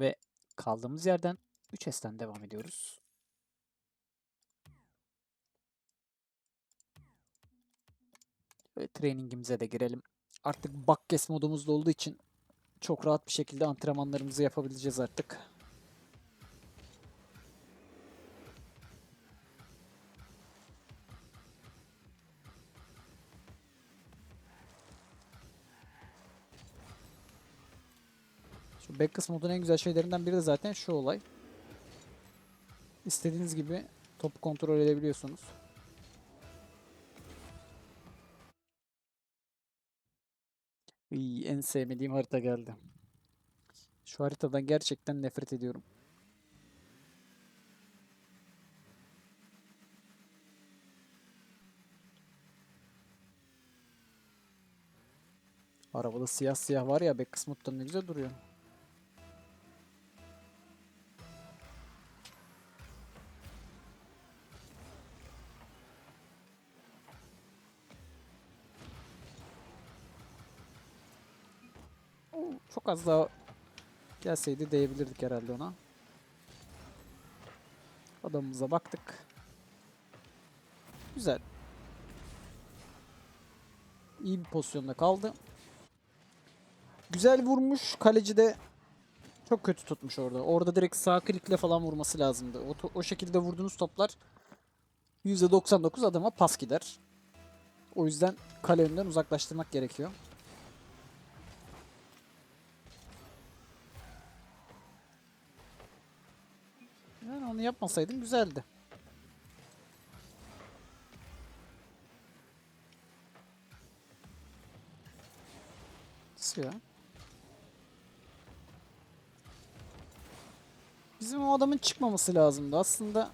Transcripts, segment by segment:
Ve kaldığımız yerden 3S'ten devam ediyoruz. Ve trainingimize de girelim. Artık bakkes modumuzda olduğu için çok rahat bir şekilde antrenmanlarımızı yapabileceğiz artık. Backus modun en güzel şeylerinden biri de zaten şu olay. İstediğiniz gibi topu kontrol edebiliyorsunuz. İyi, en sevmediğim harita geldi. Şu haritadan gerçekten nefret ediyorum. Arabada siyah siyah var ya Backus modda ne güzel duruyor. Çok az daha gelseydi değebilirdik herhalde ona. Adamımıza baktık. Güzel. İyi bir pozisyonda kaldı. Güzel vurmuş. Kaleci de çok kötü tutmuş orada. Orada direkt sağ klikle falan vurması lazımdı. O, o şekilde vurduğunuz toplar %99 adama pas gider. O yüzden kale önünden uzaklaştırmak gerekiyor. Onu yapmasaydın güzeldi. Nasıl ya? Bizim o adamın çıkmaması lazımdı aslında.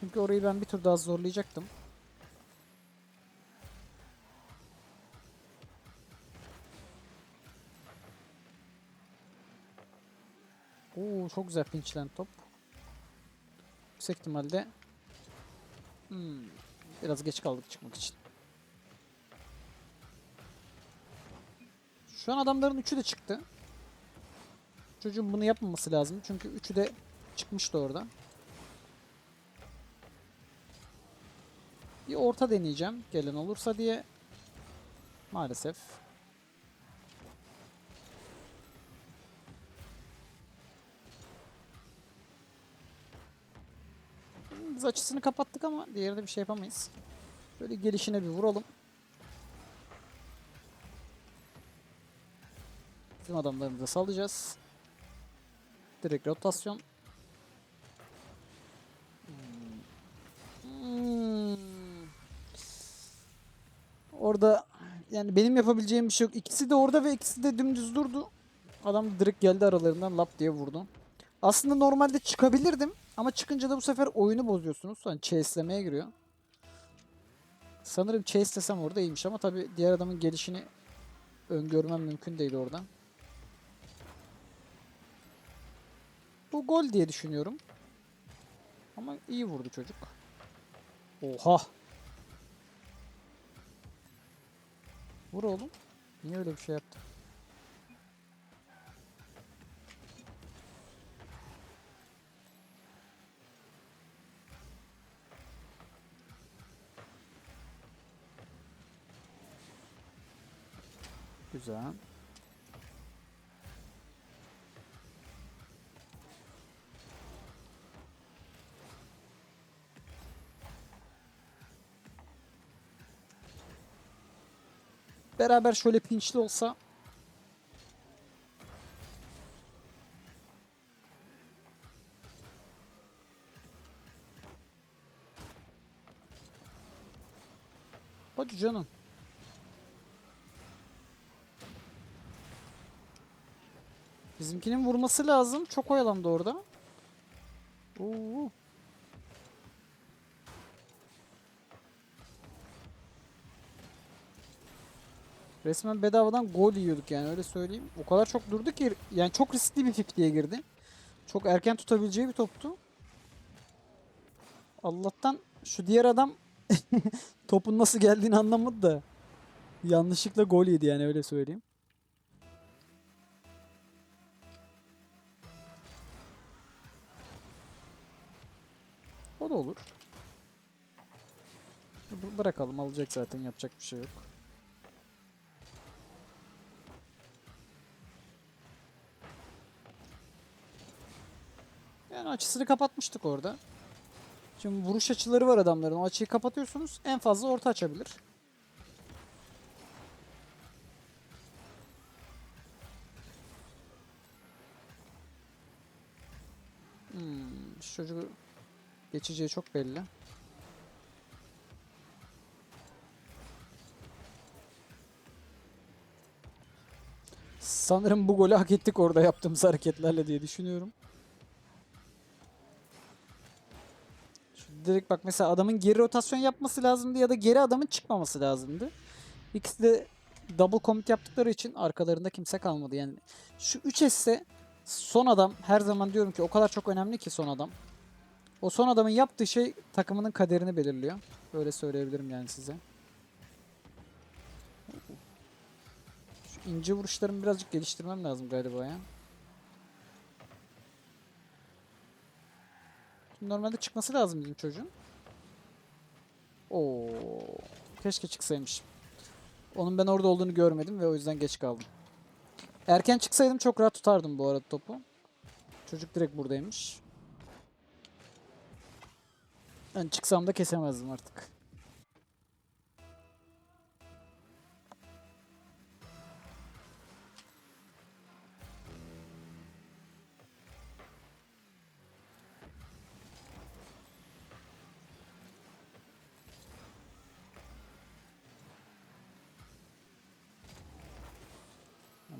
Çünkü orayı ben bir tur daha zorlayacaktım. Oo çok güzel pinçlen top. Yüksek ihtimalle hmm, biraz geç kaldık çıkmak için. Şu an adamların üçü de çıktı. Çocuğun bunu yapmaması lazım. Çünkü üçü de çıkmıştı orada. Bir orta deneyeceğim. Gelen olursa diye. Maalesef. Biz açısını kapattık ama diğerinde bir şey yapamayız. Şöyle gelişine bir vuralım. Bizim adamlarımızı salacağız. Direkt rotasyon. Hmm. Orada yani benim yapabileceğim bir şey yok. İkisi de orada ve ikisi de dümdüz durdu. Adam direkt geldi aralarından lap diye vurdu. Aslında normalde çıkabilirdim ama çıkınca da bu sefer oyunu bozuyorsunuz. Hani chase'lemeye giriyor. Sanırım chase desem orada iyiymiş ama tabi diğer adamın gelişini öngörmem mümkün değil oradan. Bu gol diye düşünüyorum. Ama iyi vurdu çocuk. Oha. Vur oğlum. Niye öyle bir şey yaptı? Güzel. Beraber şöyle pinçli olsa Hadi canım. Bizimkinin vurması lazım. Çok oyalandı orada. Oo. Resmen bedavadan gol yiyorduk yani öyle söyleyeyim. O kadar çok durdu ki yani çok riskli bir 50'ye girdi. Çok erken tutabileceği bir toptu. Allah'tan şu diğer adam topun nasıl geldiğini anlamadı da yanlışlıkla gol yedi yani öyle söyleyeyim. Da olur. B- Bırakalım alacak zaten yapacak bir şey yok. Yani açısını kapatmıştık orada. Şimdi vuruş açıları var adamların. O açıyı kapatıyorsunuz. En fazla orta açabilir. Hmm, şu çocuğu geçeceği çok belli. Sanırım bu golü hak ettik orada yaptığımız hareketlerle diye düşünüyorum. Şu direkt bak mesela adamın geri rotasyon yapması lazımdı ya da geri adamın çıkmaması lazımdı. İkisi de double commit yaptıkları için arkalarında kimse kalmadı. Yani şu 3 esse son adam her zaman diyorum ki o kadar çok önemli ki son adam. O son adamın yaptığı şey takımının kaderini belirliyor. Öyle söyleyebilirim yani size. Şu ince vuruşlarımı birazcık geliştirmem lazım galiba ya. Normalde çıkması lazım bizim çocuğun. Oo, keşke çıksaymış. Onun ben orada olduğunu görmedim ve o yüzden geç kaldım. Erken çıksaydım çok rahat tutardım bu arada topu. Çocuk direkt buradaymış. Ben çıksam da kesemezdim artık.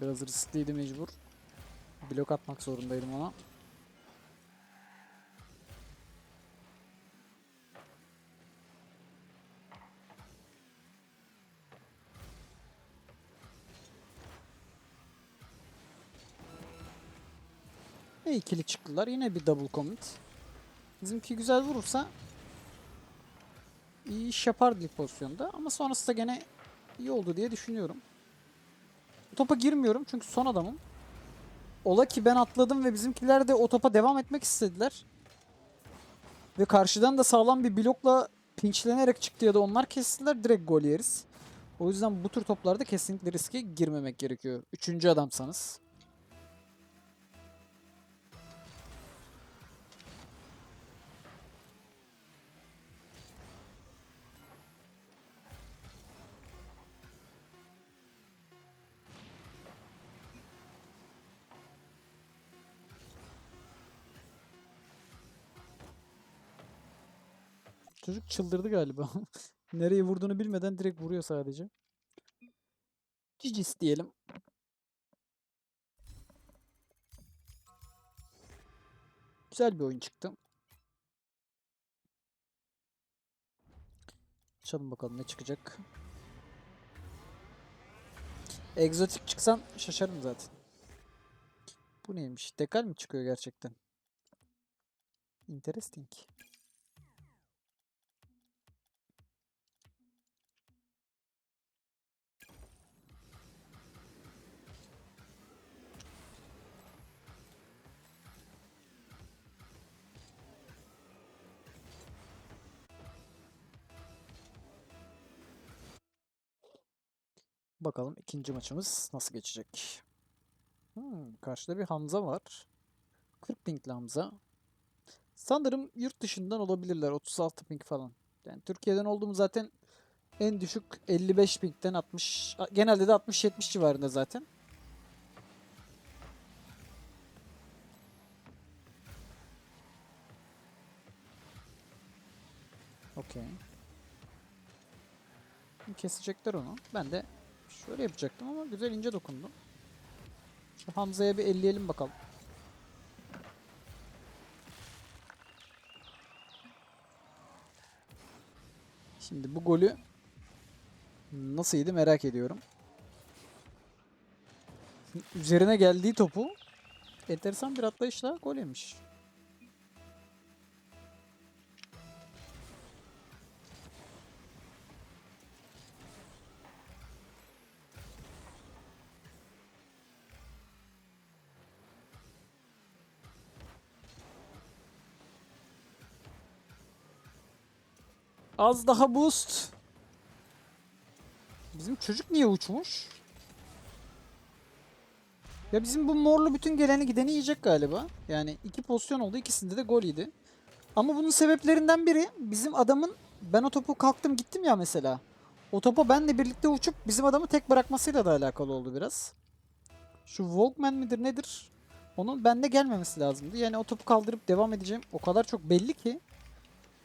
Biraz riskliydi mecbur. Blok atmak zorundaydım ona. Ve ikili çıktılar. Yine bir double commit. Bizimki güzel vurursa iyi iş yapardı ilk pozisyonda. Ama sonrası da gene iyi oldu diye düşünüyorum. Topa girmiyorum çünkü son adamım. Ola ki ben atladım ve bizimkiler de o topa devam etmek istediler. Ve karşıdan da sağlam bir blokla pinçlenerek çıktı ya da onlar kestiler direkt gol yeriz. O yüzden bu tür toplarda kesinlikle riske girmemek gerekiyor. Üçüncü adamsanız. Çocuk çıldırdı galiba. Nereye vurduğunu bilmeden direkt vuruyor sadece. Cicis diyelim. Güzel bir oyun çıktı. Açalım bakalım ne çıkacak. Egzotik çıksan şaşarım zaten. Bu neymiş? Dekal mi çıkıyor gerçekten? Interesting. Bakalım ikinci maçımız nasıl geçecek. Hmm, karşıda bir Hamza var. 40 pingli Hamza. Sanırım yurt dışından olabilirler. 36 ping falan. Yani Türkiye'den olduğum zaten en düşük 55 pingden 60. a- Genelde de 60-70 civarında zaten. Okey. Kesecekler onu. Ben de şöyle yapacaktım ama güzel ince dokundum. Şu Hamza'ya bir elleyelim bakalım. Şimdi bu golü nasıl yedi merak ediyorum. Üzerine geldiği topu enteresan bir atlayışla gol yemiş. Az daha boost. Bizim çocuk niye uçmuş? Ya bizim bu morlu bütün geleni gideni yiyecek galiba. Yani iki pozisyon oldu. ikisinde de gol yedi. Ama bunun sebeplerinden biri bizim adamın ben o topu kalktım gittim ya mesela. O topa benle birlikte uçup bizim adamı tek bırakmasıyla da alakalı oldu biraz. Şu Walkman midir nedir? Onun bende gelmemesi lazımdı. Yani o topu kaldırıp devam edeceğim. O kadar çok belli ki.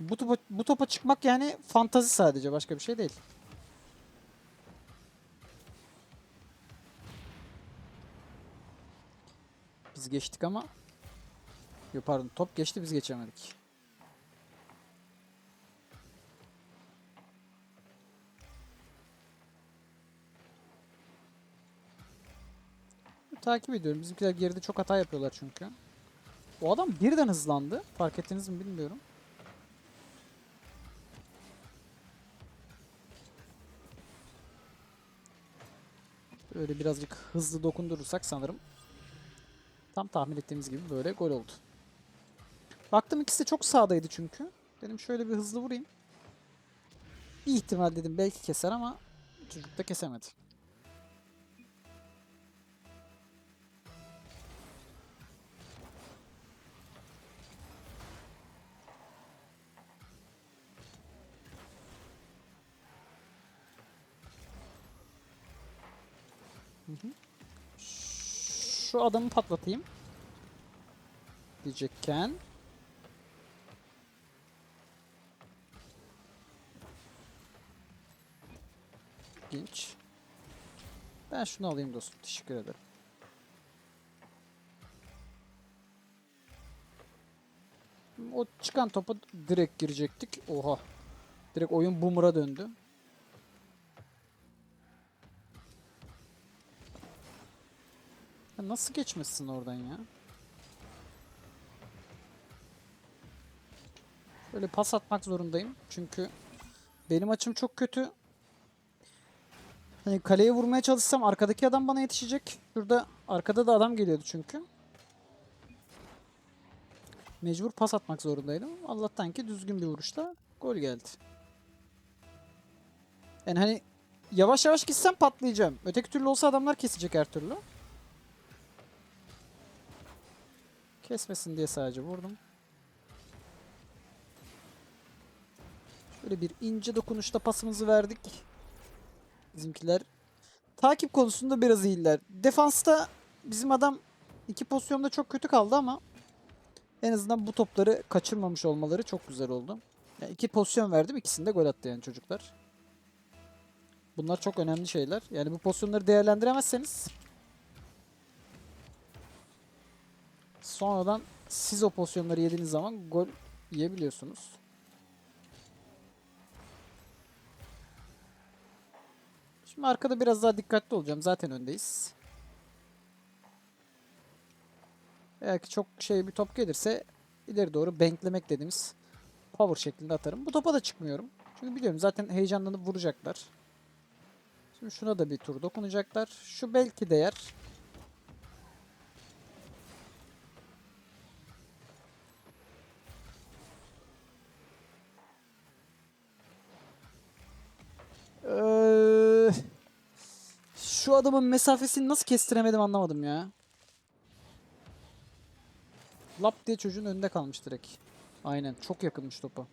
Bu topa, bu topa çıkmak yani fantazi sadece başka bir şey değil. Biz geçtik ama Yok pardon top geçti biz geçemedik. Takip ediyorum. Bizimkiler geride çok hata yapıyorlar çünkü. O adam birden hızlandı. Fark ettiniz mi bilmiyorum. Böyle birazcık hızlı dokundurursak sanırım Tam tahmin ettiğimiz gibi böyle gol oldu. Baktım ikisi de çok sağdaydı çünkü. Dedim şöyle bir hızlı vurayım. Bir ihtimal dedim belki keser ama çocuk da kesemedi. Şu adamı patlatayım. Diyecekken. İlginç. Ben şunu alayım dostum. Teşekkür ederim. O çıkan topa direkt girecektik. Oha. Direkt oyun boomer'a döndü. Nasıl geçmesin oradan ya? Böyle pas atmak zorundayım. Çünkü benim açım çok kötü. Hani kaleye vurmaya çalışsam arkadaki adam bana yetişecek. Şurada arkada da adam geliyordu çünkü. Mecbur pas atmak zorundaydım. Allah'tan ki düzgün bir vuruşla gol geldi. Yani hani yavaş yavaş gitsem patlayacağım. Öteki türlü olsa adamlar kesecek her türlü. Kesmesin diye sadece vurdum. Şöyle bir ince dokunuşta pasımızı verdik. Bizimkiler takip konusunda biraz iyiler. Defansta bizim adam iki pozisyonda çok kötü kaldı ama en azından bu topları kaçırmamış olmaları çok güzel oldu. Yani iki pozisyon verdim ikisinde gol attı yani çocuklar. Bunlar çok önemli şeyler. Yani bu pozisyonları değerlendiremezseniz sonradan siz o pozisyonları yediğiniz zaman gol yiyebiliyorsunuz. Şimdi arkada biraz daha dikkatli olacağım. Zaten öndeyiz. Eğer ki çok şey bir top gelirse ileri doğru banklemek dediğimiz power şeklinde atarım. Bu topa da çıkmıyorum. Çünkü biliyorum zaten heyecanlanıp vuracaklar. Şimdi şuna da bir tur dokunacaklar. Şu belki değer. Ee, şu adamın mesafesini nasıl kestiremedim anlamadım ya. Lap diye çocuğun önünde kalmış direkt. Aynen çok yakınmış topa.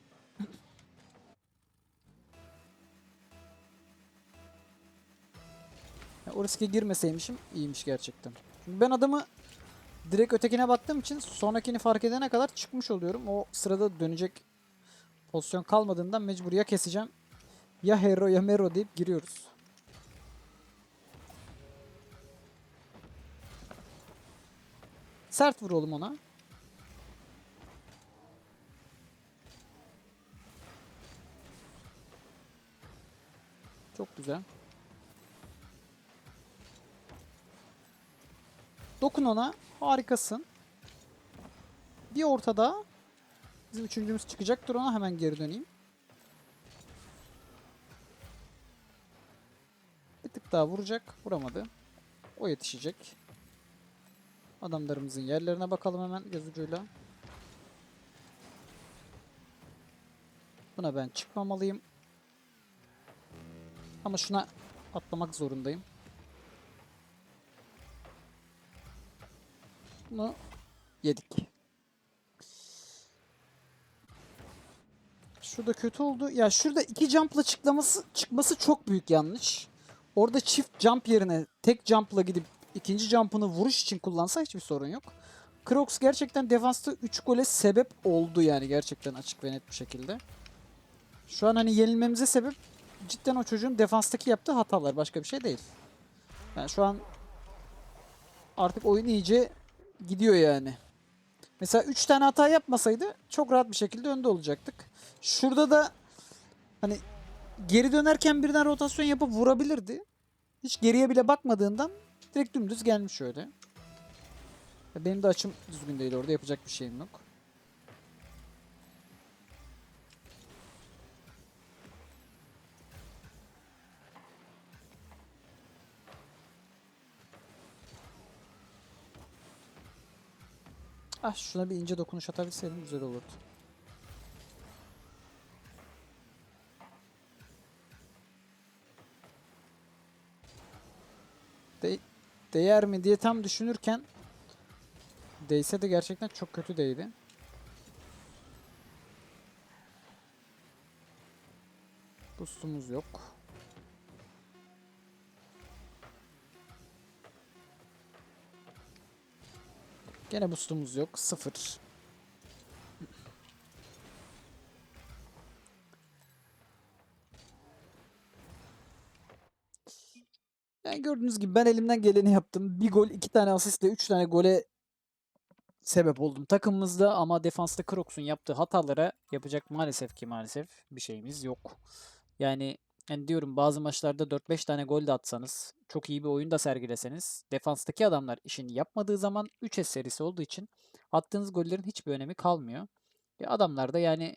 O riske girmeseymişim iyiymiş gerçekten. Çünkü ben adamı direkt ötekine baktığım için sonrakini fark edene kadar çıkmış oluyorum. O sırada dönecek pozisyon kalmadığından mecbur ya keseceğim ya hero ya mero deyip giriyoruz. Sert vur oğlum ona. Çok güzel. Dokun ona. Harikasın. Bir ortada. Bizim üçüncümüz çıkacaktır ona. Hemen geri döneyim. Daha vuracak. Vuramadı. O yetişecek. Adamlarımızın yerlerine bakalım hemen göz ucuyla. Buna ben çıkmamalıyım. Ama şuna atlamak zorundayım. Bunu yedik. Şurada kötü oldu. Ya şurada iki jump'la çıkması çok büyük yanlış. Orada çift jump yerine tek jump'la gidip ikinci jump'ını vuruş için kullansa hiçbir sorun yok. Crocs gerçekten defansta 3 gole sebep oldu yani gerçekten açık ve net bir şekilde. Şu an hani yenilmemize sebep cidden o çocuğun defanstaki yaptığı hatalar başka bir şey değil. Yani şu an artık oyun iyice gidiyor yani. Mesela 3 tane hata yapmasaydı çok rahat bir şekilde önde olacaktık. Şurada da hani geri dönerken birden rotasyon yapıp vurabilirdi. Hiç geriye bile bakmadığından direkt dümdüz gelmiş öyle. Ya Benim de açım düzgün değil orada yapacak bir şeyim yok. Ah şuna bir ince dokunuş atabilseydim güzel olurdu. De değer mi diye tam düşünürken değse de gerçekten çok kötü değdi. Boostumuz yok. Gene boostumuz yok. Sıfır. Yani gördüğünüz gibi ben elimden geleni yaptım. Bir gol, iki tane asistle, üç tane gole sebep oldum takımımızda ama defansta Crocs'un yaptığı hatalara yapacak maalesef ki maalesef bir şeyimiz yok. Yani yani diyorum bazı maçlarda 4-5 tane gol de atsanız, çok iyi bir oyun da sergileseniz, defanstaki adamlar işini yapmadığı zaman 3 es serisi olduğu için attığınız gollerin hiçbir önemi kalmıyor. E adamlar da yani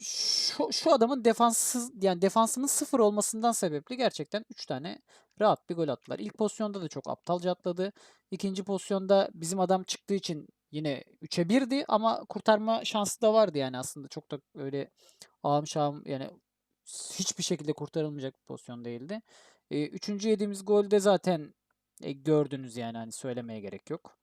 şu, şu adamın defanssız yani defansının sıfır olmasından sebepli gerçekten 3 tane rahat bir gol attılar. İlk pozisyonda da çok aptalca atladı. İkinci pozisyonda bizim adam çıktığı için yine 3'e 1'di ama kurtarma şansı da vardı yani aslında çok da öyle ağam şahım yani hiçbir şekilde kurtarılmayacak bir pozisyon değildi. E, üçüncü yediğimiz golde zaten e, gördünüz yani hani söylemeye gerek yok.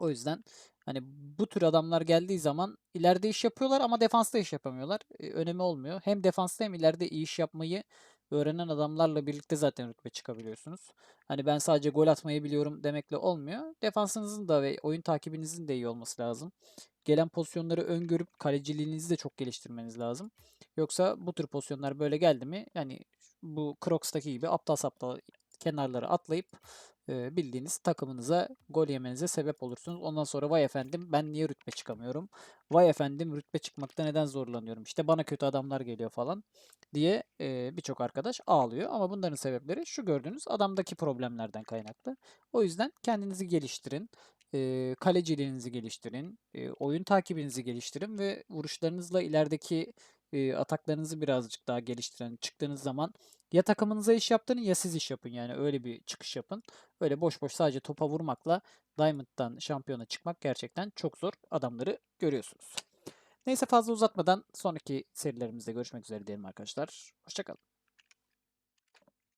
O yüzden hani bu tür adamlar geldiği zaman ileride iş yapıyorlar ama defansta iş yapamıyorlar. E, önemi olmuyor. Hem defansta hem ileride iyi iş yapmayı öğrenen adamlarla birlikte zaten rütbe çıkabiliyorsunuz. Hani ben sadece gol atmayı biliyorum demekle olmuyor. Defansınızın da ve oyun takibinizin de iyi olması lazım. Gelen pozisyonları öngörüp kaleciliğinizi de çok geliştirmeniz lazım. Yoksa bu tür pozisyonlar böyle geldi mi yani bu Crocs'taki gibi aptal saptal kenarları atlayıp e, bildiğiniz takımınıza gol yemenize sebep olursunuz. Ondan sonra vay efendim ben niye rütbe çıkamıyorum? Vay efendim rütbe çıkmakta neden zorlanıyorum? İşte bana kötü adamlar geliyor falan diye e, birçok arkadaş ağlıyor. Ama bunların sebepleri şu gördüğünüz adamdaki problemlerden kaynaklı. O yüzden kendinizi geliştirin. E, kaleciliğinizi geliştirin. E, oyun takibinizi geliştirin ve vuruşlarınızla ilerideki e, ataklarınızı birazcık daha geliştiren çıktığınız zaman ya takımınıza iş yaptırın ya siz iş yapın yani öyle bir çıkış yapın. Öyle boş boş sadece topa vurmakla Diamond'dan şampiyona çıkmak gerçekten çok zor. Adamları görüyorsunuz. Neyse fazla uzatmadan sonraki serilerimizde görüşmek üzere diyelim arkadaşlar. Hoşçakalın.